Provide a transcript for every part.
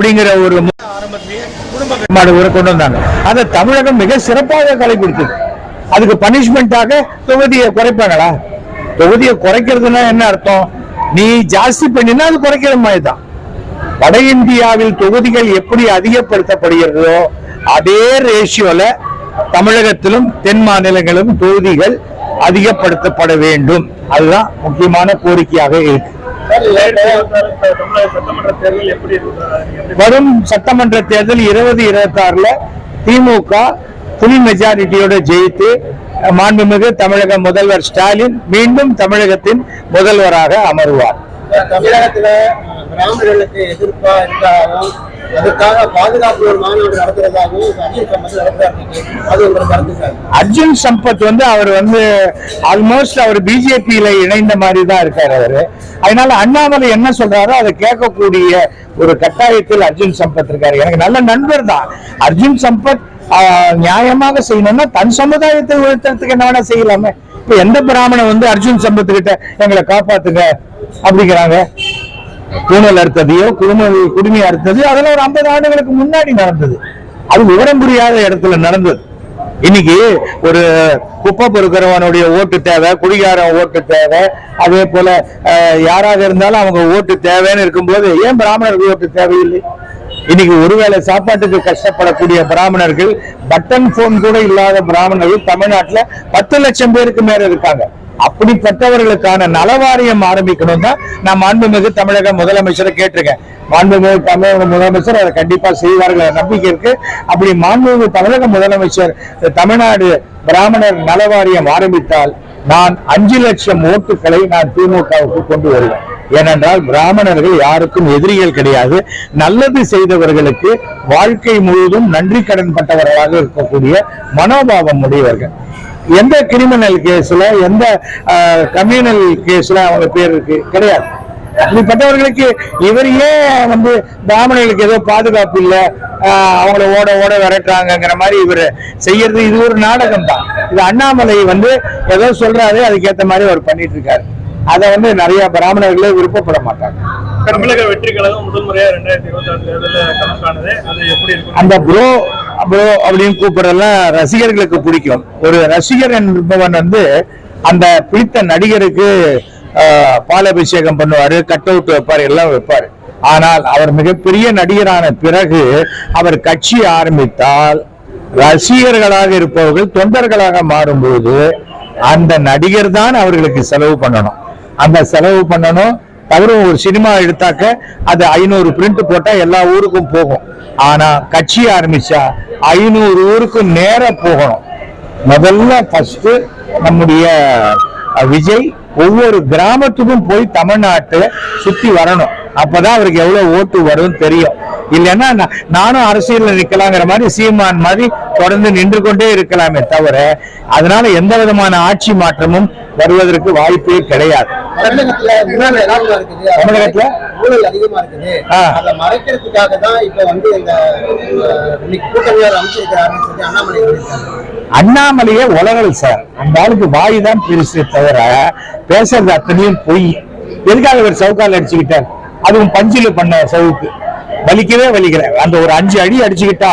அப்படிங்கிற ஒரு கொண்டு வந்தாங்க. அதை தமிழகம் மிக சிறப்பாக கடைபிடித்தது அதுக்கு பனிஷ்மெண்டாக தொகுதியை குறைப்பாங்களா? தொகுதியை குறைக்கிறதுனா என்ன அர்த்தம்? நீ ஜாஸ்தி பண்ணினா அது குறைக்கிற மாதிரி தான். வட இந்தியாவில் தொகுதிகள் எப்படி அதிகப்படுத்தப்படுகிறதோ அதே ரேஷியோல தமிழகத்திலும் தென் மாநிலங்களும் தொகுதிகள் அதிகப்படுத்தப்பட வேண்டும். அதுதான் முக்கியமான கோரிக்கையாக இருக்கு. வரும் சட்டமன்ற தேர்தல் இருபது இருபத்தி ஆறுல திமுக புலி மெஜாரிட்டியோட ஜெயித்து மாண்புமிகு தமிழக முதல்வர் ஸ்டாலின் மீண்டும் தமிழகத்தின் முதல்வராக அமர்வார். தமிழகத்துல பிராமணர்களுக்கு எதிர்ப்பா இருந்தாலும் அதுக்காக பாதுகாப்பு ஒரு மாநாடு நடத்துறதாகவும் அர்ஜுன் சம்பத் நடத்துறாரு அது உங்களோட கருத்து சார். அர்ஜுன் சம்பத் வந்து அவர் வந்து ஆல்மோஸ்ட் அவர் பிஜேபியில இணைந்த மாதிரி தான் இருக்காரு அவரு. அதனால அண்ணாமலை என்ன சொல்றாரோ அதை கேட்கக்கூடிய ஒரு கட்டாயத்தில் அர்ஜுன் சம்பத் இருக்காரு. எனக்கு நல்ல நண்பர் தான். அர்ஜுன் சம்பத் நியாயமாக செய்யணும்னா தன் சமுதாயத்தை உயர்த்துறதுக்கு என்ன வேணா செய்யலாமே. இப்ப எந்த பிராமணன் வந்து அர்ஜுன் சம்பத் கிட்ட எங்களை காப்பாத்துங்க? அப்படிங்கிறாங்க. பூனல் அறுத்ததையோ குடும்ப குடுமி அறுத்தது அதெல்லாம் ஒரு ஐம்பது ஆண்டுகளுக்கு முன்னாடி நடந்தது. அது விவரம் புரியாத இடத்துல நடந்தது. இன்னைக்கு ஒரு குப்பை பொறுக்கிறவனுடைய ஓட்டு தேவை குடிகாரன் ஓட்டு தேவை அதே போல யாராக இருந்தாலும் அவங்க ஓட்டு தேவைன்னு இருக்கும்போது ஏன் பிராமணர்கள் ஓட்டு தேவையில்லை? இன்னைக்கு ஒருவேளை சாப்பாட்டுக்கு கஷ்டப்படக்கூடிய பிராமணர்கள் பட்டன் போன் கூட இல்லாத பிராமணர்கள் தமிழ்நாட்டுல பத்து லட்சம் பேருக்கு மேல இருக்காங்க. அப்படிப்பட்டவர்களுக்கான நலவாரியம் ஆரம்பிக்கணும் தான் நான் மாண்புமிகு தமிழக முதலமைச்சரை கேட்டிருக்கேன். மாண்புமிகு தமிழக முதலமைச்சர் அதை கண்டிப்பா செய்வார்கள் நம்பிக்கை இருக்கு. அப்படி மாண்புமிகு தமிழக முதலமைச்சர் தமிழ்நாடு பிராமணர் நலவாரியம் ஆரம்பித்தால் நான் அஞ்சு லட்சம் ஓட்டுகளை நான் திமுகவுக்கு கொண்டு வருவேன். ஏனென்றால் பிராமணர்கள் யாருக்கும் எதிரிகள் கிடையாது. நல்லது செய்தவர்களுக்கு வாழ்க்கை முழுவதும் நன்றி கடன் பட்டவர்களாக இருக்கக்கூடிய மனோபாவம் உடையவர்கள். எந்த கிரிமினல் கேஸ்ல எந்த கம்யூனல் கேஸ்ல அவங்க பேர் இருக்கு? கிடையாது. அப்படிப்பட்டவர்களுக்கு இவர் ஏன் வந்து பிராமணர்களுக்கு ஏதோ பாதுகாப்பு இல்ல அவங்கள ஓட ஓட விரட்டுறாங்கங்கிற மாதிரி இவர் செய்யறது இது ஒரு நாடகம் தான். இது அண்ணாமலை வந்து ஏதோ சொல்றாரு அதுக்கேத்த மாதிரி அவர் பண்ணிட்டு இருக்காரு அதை வந்து நிறைய பிராமணர்களே விருப்பப்பட மாட்டாங்க. தமிழக வெற்றி கழகம் முதல் முறையா ரெண்டாயிரத்தி இருபத்தி ஆறு தேர்தலில் கணக்கானது? அது எப்படி அந்த ப்ரோ ப்ரோ அப்படின்னு கூப்பிடுறதெல்லாம் ரசிகர்களுக்கு பிடிக்கும். ஒரு ரசிகர் என்பவன் வந்து அந்த பிடித்த நடிகருக்கு ஆஹ், பாலாபிஷேகம் பண்ணுவாரு கட் அவுட் வைப்பார் எல்லாம் வைப்பார். ஆனால் அவர் மிகப்பெரிய நடிகரான பிறகு அவர் கட்சி ஆரம்பித்தால் ரசிகர்களாக இருப்பவர்கள் தொண்டர்களாக மாறும்போது அந்த நடிகர் தான் அவர்களுக்கு செலவு பண்ணணும். அந்த செலவு பண்ணணும் தவிர ஒரு சினிமா எடுத்தாக்க அது ஐநூறு பிரிண்ட் போட்டால் எல்லா ஊருக்கும் போகும். ஆனால் கட்சி ஆரம்பிச்சா ஐநூறு ஊருக்கு நேராக போகணும். முதல்ல ஃபஸ்ட்டு நம்முடைய விஜய் ஒவ்வொரு கிராமத்துக்கும் போய் தமிழ்நாட்டை சுற்றி வரணும். அப்பதான் அவருக்கு எவ்வளவு ஓட்டு வரும் தெரியும். இல்லைன்னா நானும் அரசியல்ல நிக்கலாங்கிற மாதிரி சீமான் மாதிரி தொடர்ந்து நின்று கொண்டே இருக்கலாமே தவிர அதனால எந்த விதமான ஆட்சி மாற்றமும் வருவதற்கு வாய்ப்பே கிடையாது. தமிழகத்துல ஊழல் அதிகமா இருக்குது. தமிழகத்துல? ஊழல் அதிகமா இருக்குது. ஆ. அதை மறைக்கிறதுக்காக தான் இப்ப வந்து இந்த அஹ், இன்னைக்கு கூட்டணியார் அமைச்சிருக்கிறாருன்னு சொல்லி அண்ணாமலை சொல்லியிருக்காரு. அண்ணாமலையே உலகல் சார். அந்த ஆளுக்கு வாய் தான் பெருசு தவிர பேசுறது அத்தனையும் பொய். எதுக்காக ஒரு சவுக்கால் அடிச்சுக்கிட்டார்? அதுவும் பஞ்சில் பண்ண சவுக்கு. வலிக்கவே வலிக்கிறேன் அந்த ஒரு அஞ்சு அடி அடிச்சுக்கிட்டா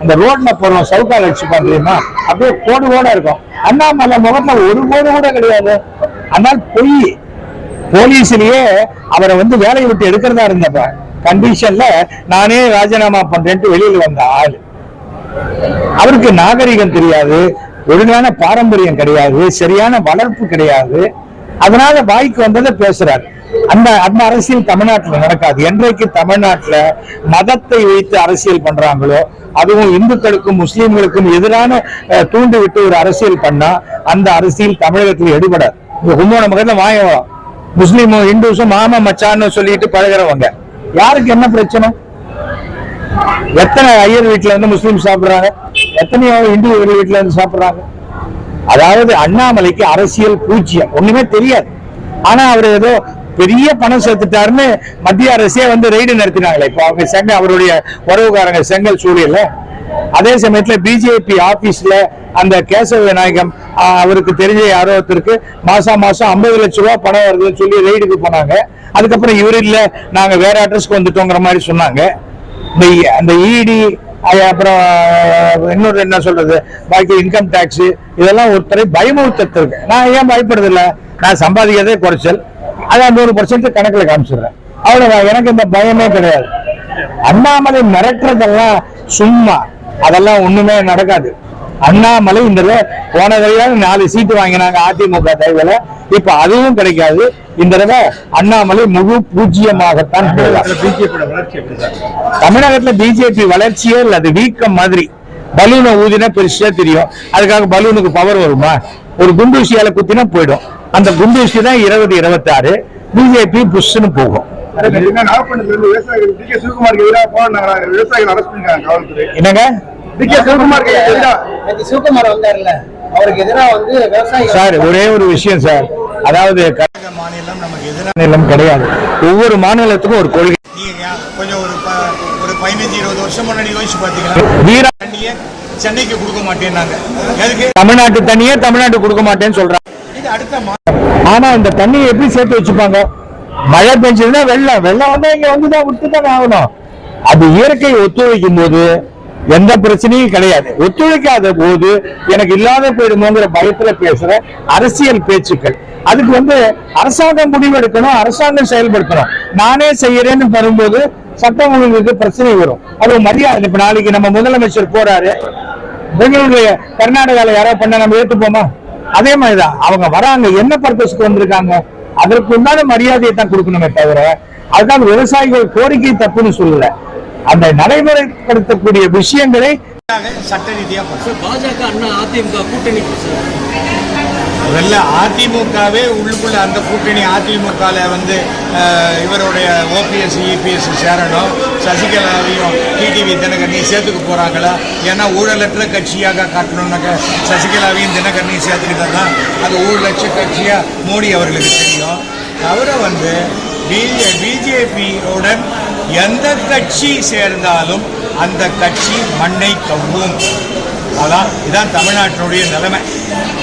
அந்த ரோட்ல போறோம் சவுக்கால் அடிச்சுப்பான் தெரியுமா? அப்படியே கோடு கோட இருக்கும். அண்ணாமலை முகத்துல ஒரு கோடு கூட கிடையாது. ஆனால் பொய். போலீஸ்லயே அவரை வந்து வேலையை விட்டு எடுக்கிறதா இருந்தப்ப கண்டிஷன்ல நானே ராஜினாமா பண்றேன்ட்டு வெளியில வந்த ஆள். அவருக்கு நாகரிகம் தெரியாது. ஒழுங்கான பாரம்பரியம் கிடையாது. சரியான வளர்ப்பு கிடையாது. அதனால வாய்க்கு வந்ததை பேசுறாரு. அந்த அந்த அரசியல் தமிழ்நாட்டில் நடக்காது. என்றைக்கு தமிழ்நாட்டில் மதத்தை வைத்து அரசியல் பண்றாங்களோ அதுவும் இந்துக்களுக்கும் முஸ்லீம்களுக்கும் எதிரான தூண்டி விட்டு ஒரு அரசியல் பண்ணா அந்த அரசியல் தமிழகத்தில் எடுபடாது. இந்த கும்போண மகத்துல வாய வரும் முஸ்லீமும் இந்துஸும் மாமா மச்சான்னு சொல்லிட்டு பழகிறவங்க யாருக்கு என்ன பிரச்சனை? எத்தனை ஐயர் வீட்டுல வந்து முஸ்லீம் சாப்பிடுறாங்க? எத்தனையோ இந்து வீட்டுல இருந்து சாப்பிடுறாங்க? அதாவது அண்ணாமலைக்கு அரசியல் பூஜ்யம் ஒண்ணுமே தெரியாது. ஆனா அவர் ஏதோ பெரிய பணம் சேர்த்துட்டாருன்னு மத்திய அரசே வந்து ரெய்டு நடத்தினாங்களே. இப்போ அவங்க செங்க அவருடைய உறவுக்காரங்க செங்கல் சூழல அதே சமயத்துல பிஜேபி ஆபீஸ்ல அந்த கேசவ விநாயகம் அவருக்கு தெரிஞ்ச யாரோ ஒருத்தருக்கு மாசம் மாசம் ஐம்பது லட்சம் ரூபாய் பணம் வருதுன்னு சொல்லி ரெய்டுக்கு போனாங்க. அதுக்கப்புறம் இவர் இல்ல நாங்க வேற அட்ரஸ்க்கு வந்துட்டோங்கிற மாதிரி சொன்னாங்க. இந்த அந்த இடி அப்புறம் இன்னொரு என்ன சொல்றது பாக்கி இன்கம் டேக்ஸ் இதெல்லாம் ஒருத்தரை பயமுறுத்தத்திருக்கு நான் ஏன் பயப்படுறது நான் சம்பாதிக்கிறதே குறைச்சல். அதான் நூறு பர்சன்ட் கணக்குல காமிச்சிடுறேன். அவ்வளவுதான். எனக்கு இந்த பயமே கிடையாது. அண்ணாமலை மிரட்டுறதெல்லாம் சும்மா. அதெல்லாம் ஒண்ணுமே நடக்காது. அண்ணாமலை இந்த போன தடவை நாலு சீட்டு வாங்கினாங்க அதிமுக தயவுல இப்ப அதுவும் கிடைக்காது. இந்த தடவை அண்ணாமலை முழு பூஜ்ஜியமாகத்தான் தமிழகத்துல பிஜேபி வளர்ச்சியே இல்ல. அது வீக்கம் மாதிரி. பலூனை ஊதினா பெருசா தெரியும். அதுக்காக பலூனுக்கு பவர் வருமா? ஒரு குண்டூசியால குத்தினா போயிடும். அந்த குண்டூசி தான் இருபது இருபத்தி ஆறு பிஜேபி புஷ்னு போகும். என்னங்க? சார் ஒரே ஒரு விஷயம் சார். அதாவது மாநிலம் நமக்கு எதிரான மாநிலம் கிடையாது. ஒவ்வொரு மாநிலத்துக்கும் ஒரு கொள்கை. நீங்க கொஞ்சம் ஒரு ப- ஒரு பதினஞ்சு இருபது வருஷம் முன்னாடி யோசிச்சு பாத்தீங்கன்னா சென்னைக்கு கொடுக்க மாட்டேன்னாங்க. எதுக்கு? தமிழ்நாட்டு தண்ணியே தமிழ்நாட்டு கொடுக்க மாட்டேன்னு சொல்றாங்க. இது அடுத்த ஆனா இந்த தண்ணியை எப்படி சேர்த்து வச்சுப்பாங்க? மழை பெஞ்சதுன்னா வெள்ளம். வெள்ளம் வந்தா இங்க வந்து தான் விட்டு தானே ஆகணும். அது இயற்கை ஒத்துழைக்கும் போது எந்த பிரச்சனையும் கிடையாது. ஒத்துழைக்காத போது எனக்கு இல்லாத போயிடுமோங்கிற பயத்துல பேசுற அரசியல் பேச்சுக்கள். அதுக்கு வந்து அரசாங்கம் முடிவெடுக்கணும் அரசாங்கம் செயல்படுத்தணும். நானே செய்யறேன்னு வரும்போது சட்டம் ஒழுங்குக்கு பிரச்சனை வரும். அது மரியாதை. இப்ப நாளைக்கு நம்ம முதலமைச்சர் போறாரு. பெங்களூரு கர்நாடகால யாராவது பண்ண நம்ம ஏத்துப்போமா? அதே மாதிரிதான். அவங்க வராங்க. என்ன பர்பஸ்க்கு வந்திருக்காங்க? அதற்கு உண்டான மரியாதையை தான் கொடுக்கணுமே தவிர அதுதான் விவசாயிகள் கோரிக்கை தப்புன்னு சொல்லல. அந்த நடைமுறைப்படுத்தக்கூடிய விஷயங்களை சட்ட ரீதியா பண்ணணும். பாஜக அண்ணா அதிமுக கூட்டணி முதல்ல அதிமுகவே உள்ளுக்குள்ள அந்த கூட்டணி அதிமுகவில் வந்து இவருடைய ஓபிஎஸ் இபிஎஸ் சேரணும். சசிகலாவையும் டிடிவி தினகரனையும் சேர்த்துக்க போகிறாங்களா ஏன்னா ஊழலற்ற கட்சியாக காட்டணும்னாக்க சசிகலாவையும் தினகரனையும் சேர்த்துக்கிட்டா தான் அது ஊழலட்ச கட்சியாக மோடி அவர்களுக்கு தெரியும். தவிர வந்து பிஜே பிஜேபியுடன் எந்த கட்சி சேர்ந்தாலும் அந்த கட்சி மண்ணை கவ்வும். அதான் இதான் தமிழ்நாட்டினுடைய நிலைமை.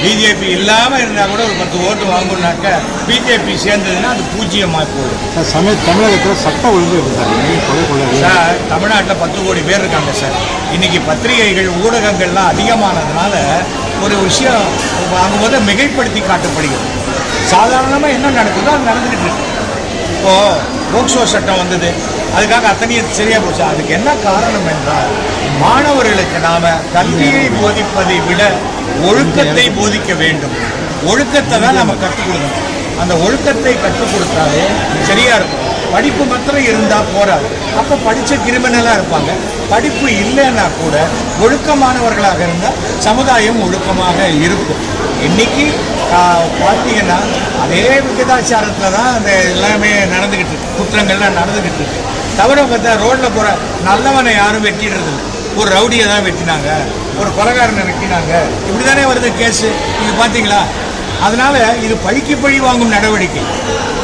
பிஜேபி இல்லாமல் இருந்தால் கூட ஒரு பத்து ஓட்டு வாங்கணும்னாக்க பிஜேபி சேர்ந்ததுன்னா அது பூஜ்ஜியமாக போயிடும். சமய தமிழகத்தில் சட்ட ஒழுங்கு எப்படி சார். சார் தமிழ்நாட்டில் பத்து கோடி பேர் இருக்காங்க சார். இன்னைக்கு பத்திரிகைகள் ஊடகங்கள்லாம் அதிகமானதுனால ஒரு விஷயம் வாங்கும்போது மிகைப்படுத்தி காட்டப்படுகிறது. சாதாரணமாக என்ன நடக்குதோ அது நடந்துக்கிட்டு இருக்கு. இப்போ போக்சோ சட்டம் வந்தது. அதுக்காக அத்தனையும் சரியா போச்சு. அதுக்கு என்ன காரணம் என்றால் மாணவர்களுக்கு நாம கல்வியை போதிப்பதை விட ஒழுக்கத்தை போதிக்க வேண்டும். ஒழுக்கத்தை தான் நம்ம கற்றுக் கொடுக்கணும். அந்த ஒழுக்கத்தை கற்றுக் கொடுத்தாலே சரியா இருக்கும். படிப்பு மாத்திரம் இருந்தா போறாது. அப்ப படிச்ச கிரிமினலா இருப்பாங்க. படிப்பு இல்லைன்னா கூட ஒழுக்கமானவர்களாக இருந்தால் சமுதாயம் ஒழுக்கமாக இருக்கும். இன்னைக்கு பார்த்தீங்கன்னா அதே விகிதாச்சாரத்தில் தான் அந்த எல்லாமே நடந்துக்கிட்டு இருக்கு. குற்றங்கள்லாம் நடந்துக்கிட்டு இருக்கு. தவிர பார்த்தா ரோட்டில் போகிற நல்லவனை யாரும் வெட்டிடுறது ஒரு ரவுடியை தான் வெட்டினாங்க. ஒரு கொலகாரனை வெட்டினாங்க. இப்படி தானே வருது கேஸு? நீங்கள் பார்த்தீங்களா? அதனால் இது பழிக்கு பழி வாங்கும் நடவடிக்கை.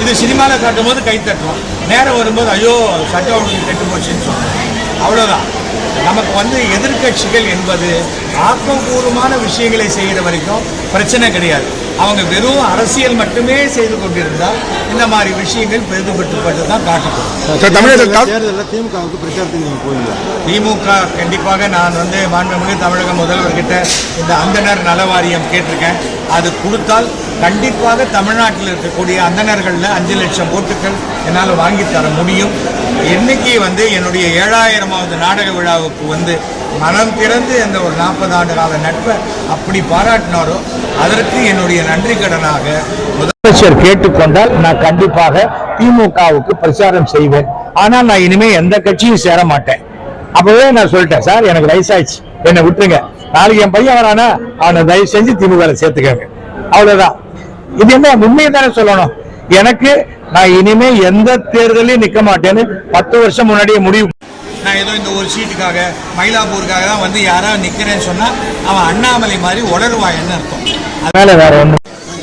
இது சினிமாவில் காட்டும் போது கை தட்டுறோம் நேரம் வரும்போது ஐயோ சட்டம் ஒழுங்கு கெட்டு போச்சுன்னு சொல்றோம் அவ்வளோதான் நமக்கு வந்து எதிர்க்கட்சிகள் என்பது ஆக்கப்பூர்வமான விஷயங்களை செய்கிற வரைக்கும் பிரச்சனை கிடையாது. அவங்க வெறும் அரசியல் மட்டுமே செய்து கொண்டிருந்தால் இந்த மாதிரி விஷயங்கள் பெரிதுபட்டுப்பட்டு தான் காட்டப்படும் தேர்தலில் திமுகவுக்கு பிரச்சாரத்துக்கு நீங்கள் போவீங்களா? திமுக கண்டிப்பாக நான் வந்து மாண்புமிகு தமிழக முதல்வர்கிட்ட இந்த அந்தனர் நல வாரியம் கேட்டிருக்கேன். அது கொடுத்தால் கண்டிப்பாக தமிழ்நாட்டில் இருக்கக்கூடிய அந்தணர்களில் அஞ்சு லட்சம் ஓட்டுகள் என்னால் வாங்கி தர முடியும். இன்னைக்கு வந்து என்னுடைய ஏழாயிரமாவது நாடக விழாவுக்கு வந்து மனம் திறந்து அந்த ஒரு நாற்பது ஆண்டு கால நட்பை அப்படி பாராட்டினாரோ அதற்கு என்னுடைய நன்றி கடனாக முதலமைச்சர் கேட்டுக்கொண்டால் நான் கண்டிப்பாக திமுகவுக்கு பிரச்சாரம் செய்வேன். ஆனால் நான் இனிமேல் எந்த கட்சியும் சேர மாட்டேன். அப்பவே நான் சொல்லிட்டேன் சார் எனக்கு வயசாயிடுச்சு. என்னை விட்டுருங்க. நாளைக்கு என் பையன் வரானா அவனை தயவு செஞ்சு திமுக சேர்த்துக்கங்க. அவ்வளவுதான். இது என்ன உண்மையை தானே சொல்லணும்? எனக்கு நான் இனிமே எந்த தேர்தலையும் நிக்க மாட்டேன்னு பத்து வருஷம் முன்னாடியே முடிவு. நான் ஏதோ இந்த ஒரு சீட்டுக்காக மயிலாப்பூருக்காக தான் வந்து யாராவது நிற்கிறேன்னு சொன்னால் அவன் அண்ணாமலை மாதிரி உளருவாயன்னு அர்த்தம்? அதனால வேற ஒண்ணு